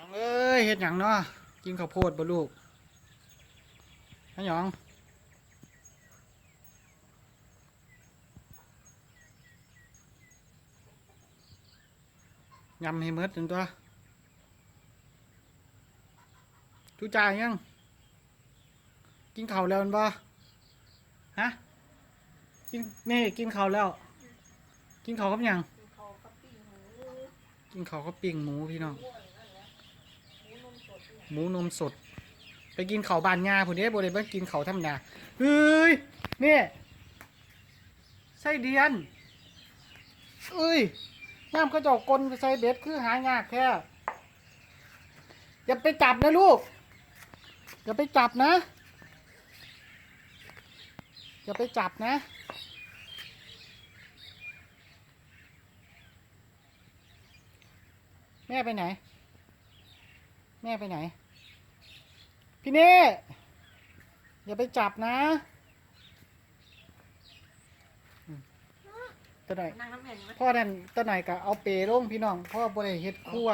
น้องเอ้ยเฮ็ดหยังเนาะกินข้าวโพดบ่ลูกฮะหยองยำให้หมืดถึงตัวทุจ่ายยัง กินข้าวแล้วแมันบ่ฮะกินนี่กินข้าวแล้ว กินข้าวกับหยังเขาก็ปิ้งหมูกินข้าวกับปิ้งหมูพี่น้อง หมูนมสด ไปกินเขาบานงาผู้นี้บ่ได้มากินเขาธรรมดาเฮ้ยนี่ไส้เดือนเอ้ยน้ำก็เจาะกลไปใส่เบ็ดคือหายากแท้อย่าไปจับนะลูก อย่าไปจับนะ อย่าไปจับนะแม่ไปไหน แม่ไปไหน พี่เน่อย่าไปจับนะอืมตัวหน่อยนั่งน้ำเห็นไหมพ่อนั่นตัวหน่อยก็เอาเปรลงพี่น้องพ่อบ่ได้เฮ็ดครัว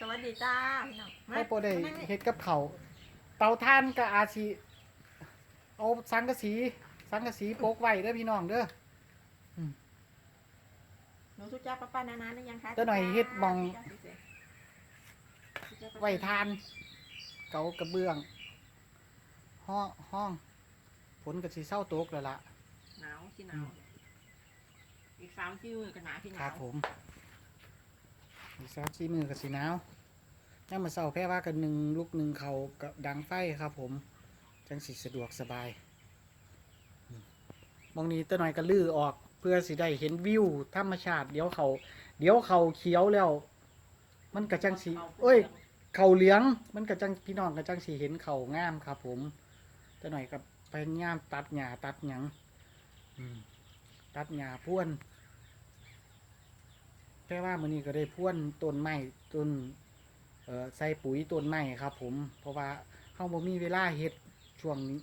สวัสดีจ้าพี่น้องพ่อบ่ได้มานั่งนี่เฮ็ดกับเขาวเตาถ่านก็อาจสิเอาสังกะสี สังกะสีโปกไว้เด้อพี่น้องเด้อหนูทุจ้าป้าป้านานาหรือยังคะเจ้าหน่อยเฮ็ดมอง ทุจ้าป้าป้าไว้ทาน เกากระเบื้องห้องห้องฝนก็สิเศร้าตกแล้วล่ะ หนาวที่หนาว อีกสามที่มือกันหนาที่หครันาบว ผม อีกสามสี่มือกับสีหนาวย่ามมาเศร้าแพ้ว่ากันหนึ่งลูกหนึ่งเขากับดังไฟครับ ผม จังสิสะดวกสบายอืมมองนี้ตัวหน่อยก็ลื้อออก เพื่อสิได้เห็นวิวธรรมชาติ เดี๋ยวเขา เดี๋ยวเขาเขียวแล้ว มันกระจังสีเอ้ย เขาเหลี้ยงมันกระจังพี่น้องกระจังสีเห็นเขางามครับ ผมตัวหน่อยกับไปงามตัดหญ้าตัดหยังตัดหญ้าพ่วนแค่ว่ามื้อนี้ก็ได้พ่วนต้นไม้ต้นเอ่อใส่ปุ๋ยต้นไม้ครับ ผม เพราะว่าเฮาบ่มีเวลาเฮ็ดช่วงนี้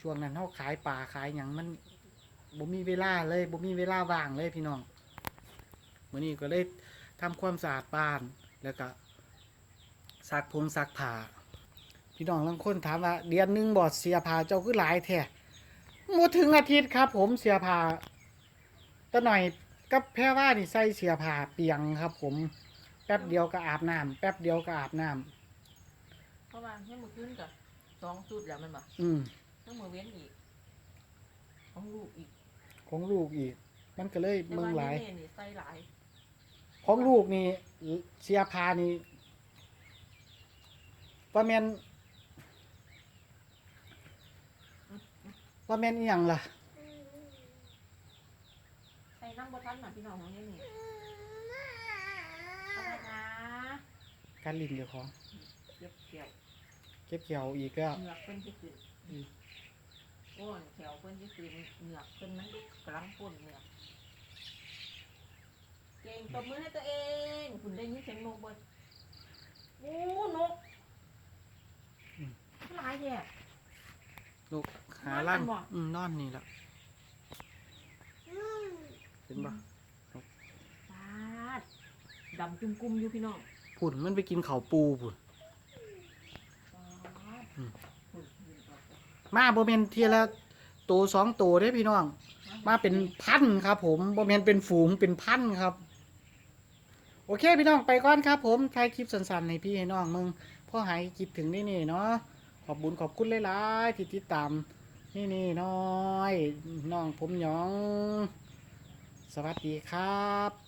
ช่วงนั้นเฮาขายป่าขายหยังมันบ่มีเวลาเลยบ่มีเวลาว่างเลยพี่น้องมื้อนี้ก็เลยทำความสะอาดบ้านแล้วก็ ซักพงซักผ้าพี่น้องบางคนถามว่า เดือนหนึงบ่เสียผ้าเจ้าคือหลายแท้บ่ถึงอาทิตย์ครับ ผมเสียผ้าตะหน่อยกับแพรว่านี่ใส่เสื้อผ้าเปียงครับ ผม แป๊บเดียวก็อาบน้ำแป๊บเดียวก็อาบน้ำเพราะว่าให้มือขึ้นกับสองจุดแล้วมันบอกอืม ต้องมือเว้นอีกของลูกอีกของลูกอีก มันก็เลยแต่เมืองว่าหลายนี่นี่ใส่หลายของลูกนี่เสื้อผ้านี่ ว่าแมนว่าแมนอีหยังล่ะ ใส่น้ำบะทันหน่อยพี่น้องของนี่นี่อะไรนะการลิ้นเดียวของเก็บเกี่ยวเก็บเกี่ยวอีกแล้วเหงือกเพิ่นที่ขึ้นอืมโอ้ยแถวเพิ่นที่ขึ้นเหงือกเพิ่นมันกำลังปุ่นเหงือกเก่งตบมือให้ตัวเอง คุณได้ยินเสียงนกบ่โอ้นกหลาย แท้ ลูกหาล่างนอนกันบ่ อืมนอนนี่แหละเห็นปะฟาดดำจุ่มกุมอยู่พี่น้องผุ่นมันไปกินเขาวปูผุ่นฟาดอืมฝุ่นฝุ่นออกมาบ่แม่นเทียละตัวสองตัวเด้พี่น้อง มาเป็นพันครับผมบ่แม่นเป็นฝูงเป็นพันครับ โอเคพี่น้องไปก่อนครับผมถ่ายคลิปสั้นๆให้พี่ให้น้องมึงพ่อหายคิดถึงนี่นี่เนาะ ขอบบุญขอบคุณหลายๆที่ติดตามนี่นี่น้อยน้องผมหยอง สวัสดีครับ